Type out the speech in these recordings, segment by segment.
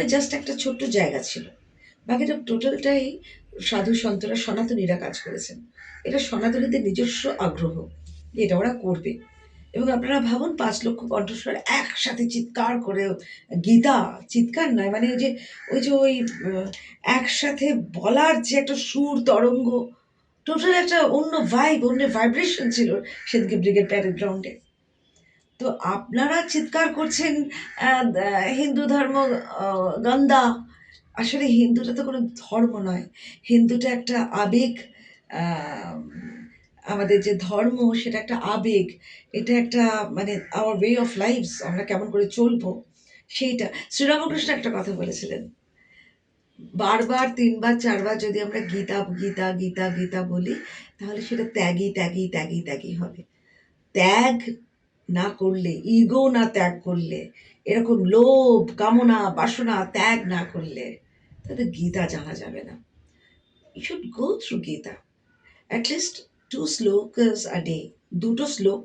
জন্য জাস্ট একটা ছোট্ট জায়গা ছিল। বাকিটা টোটালটাই সাধু সন্তরা সনাতনীরা কাজ করেছেন। এটা সনাতনীদের নিজস্ব আগ্রহ যে এটা ওরা করবে। এবং আপনারা ভাবুন, পাঁচ লক্ষ কণ্ঠস্বর একসাথে চিৎকার করে, গীতা, চিৎকার নয় মানে ওই যে ওই যে ওই একসাথে বলার যে একটা সুর, তরঙ্গ, টোটাল একটা অন্য ভাইব অন্য ভাইব্রেশন ছিল সেদিকে ব্রিগেড প্যারেড গ্রাউন্ডে। তো আপনারা চিৎকার করছেন হিন্দু ধর্ম গন্দা আসলে হিন্দুটা তো কোনো ধর্ম নয়। হিন্দুটা একটা আবেগ আমাদের যে ধর্ম সেটা একটা আবেগ। এটা একটা মানে আওয়ার ওয়ে অফ লাইফ আমরা কেমন করে চলবো সেইটা। শ্রীরামকৃষ্ণ একটা কথা বলেছিলেন। বারবার, তিনবার, চারবার যদি আমরা গীতা গীতা গীতা গীতা বলি, তাহলে সেটা ত্যাগই ত্যাগই ত্যাগই ত্যাগই হবে। ত্যাগ না করলে ইগো না ত্যাগ করলে, এরকম লোভ, কামনা, বাসনা ত্যাগ না করলে তাহলে গীতা জানা যাবে না। You should go through Gita. At least two shlokas a day দুটো শ্লোক,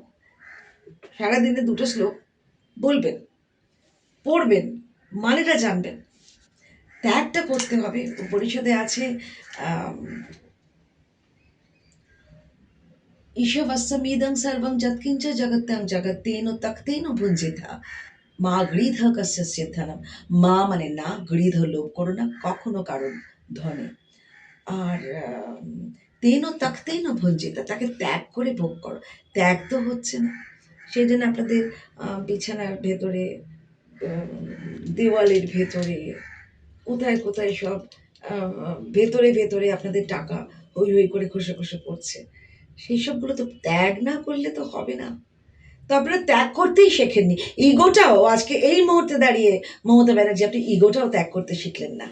সারাদিনে দুটো শ্লোক বলবেন, পড়বেন, মানেটা জানবেন। ত্যাগটা করতে হবে। পরিষদে আছে ঈশবস্যমিদং সর্বং যৎকিঞ্চ জগত্যাং জগত্তেন তক্তেন ভুঞ্জিতা মা গৃধ কস্য সিদ্ধনম মা মানে না গৃধ লোভ করো না কখনো কারণ ধনে আর তেন তক্তেন ভুঞ্জিতা তাকে ত্যাগ করে ভোগ করো। ত্যাগ তো হচ্ছে না। সেই জন্য আপনাদের বিছানার ভেতরে দেওয়ালের ভেতরে, কোথায় কোথায় সব ভেতরে ভেতরে আপনাদের টাকা হই হই করে খসে খসে পড়ছে। সেই সবগুলো তো ত্যাগ না করলে তো হবে না। তো আপনারা ত্যাগ করতেই শেখেননি। ইগোটাও আজকে এই মুহূর্তে দাঁড়িয়ে মমতা ব্যানার্জি, আপনি ইগোটাও ত্যাগ করতে শিখলেন না।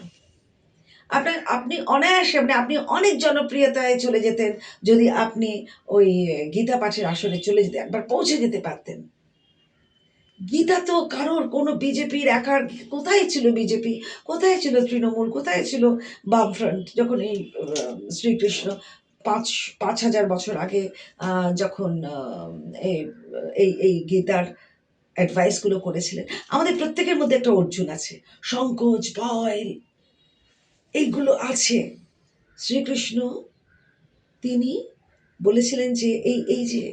আপনার, আপনি অনায়াসে মানে আপনি অনেক জনপ্রিয়তায় চলে যেতেন যদি আপনি ওই গীতা পাঠের আসরে চলে যেতে, একবার পৌঁছে যেতে পারতেন। গীতা তো কারোর কোনো বিজেপির একার, কোথায় ছিল বিজেপি? কোথায় ছিল তৃণমূল? কোথায় ছিল বামফ্রন্ট? যখন এই শ্রীকৃষ্ণ পাঁচ পাঁচ হাজার বছর আগে যখন এই এই গীতার অ্যাডভাইসগুলো করেছিলেন, আমাদের প্রত্যেকের মধ্যে একটা অর্জুন আছে। সংকোচ, ভয়, এইগুলো আছে। শ্রীকৃষ্ণ, তিনি বলেছিলেন যে, এই এই যে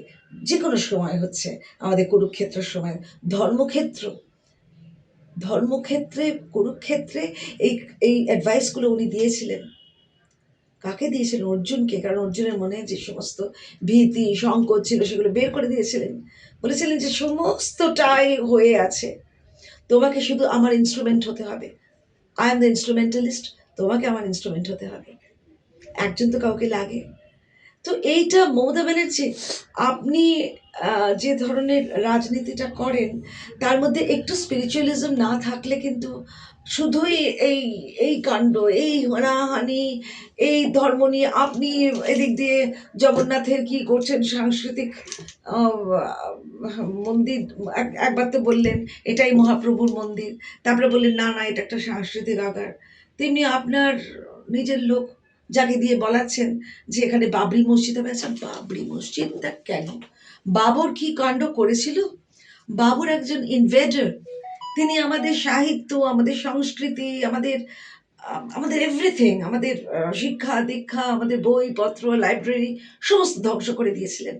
যে কোনো সময় হচ্ছে, আমাদের কুরুক্ষেত্রের সময়, ধর্মক্ষেত্র। ধর্মক্ষেত্রে, কুরুক্ষেত্রে এই এই অ্যাডভাইসগুলো উনি দিয়েছিলেন। কাকে দিয়েছিলেন? অর্জুনকে, কারণ অর্জুনের মনে যে সমস্ত ভীতি সংকোচ ছিল, সেগুলো বের করে দিয়েছিলেন। বলেছিলেন যে, সমস্তটাই হয়ে আছে। তোমাকে শুধু আমার ইনস্ট্রুমেন্ট হতে হবে। আই এম দ্য ইনস্ট্রুমেন্টালিস্ট তোমাকে আমার ইনস্ট্রুমেন্ট হতে হবে। একজন তো কাউকে লাগে। তো এইটা মমতা ব্যানার্জি, আপনি যে ধরনের রাজনীতিটা করেন, তার মধ্যে একটু স্পিরিচুয়ালিজম না থাকলে কিন্তু শুধুই এই এই কাণ্ড, এই হানাহানি, এই ধর্ম নিয়ে আপনি এদিক দিয়ে জগন্নাথের কি করছেন সাংস্কৃতিক মন্দির, এক- একবার তো বললেন এটাই মহাপ্রভুর মন্দির, তারপরে বললেন না না, এটা একটা সাংস্কৃতিক আকার। তেমনি আপনার নিজের লোক যাকে দিয়ে বলাচ্ছেন যে এখানে বাবরি মসজিদ হবে আচ্ছা বাবরি মসজিদটা কেন? বাবর কি কাণ্ড করেছিল? বাবর একজন ইনভেডার তিনি আমাদের সাহিত্য, আমাদের সংস্কৃতি, আমাদের আমাদের এভরিথিং আমাদের শিক্ষা, দীক্ষা, আমাদের বই, পত্র লাইব্রেরি সমস্ত ধ্বংস করে দিয়েছিলেন।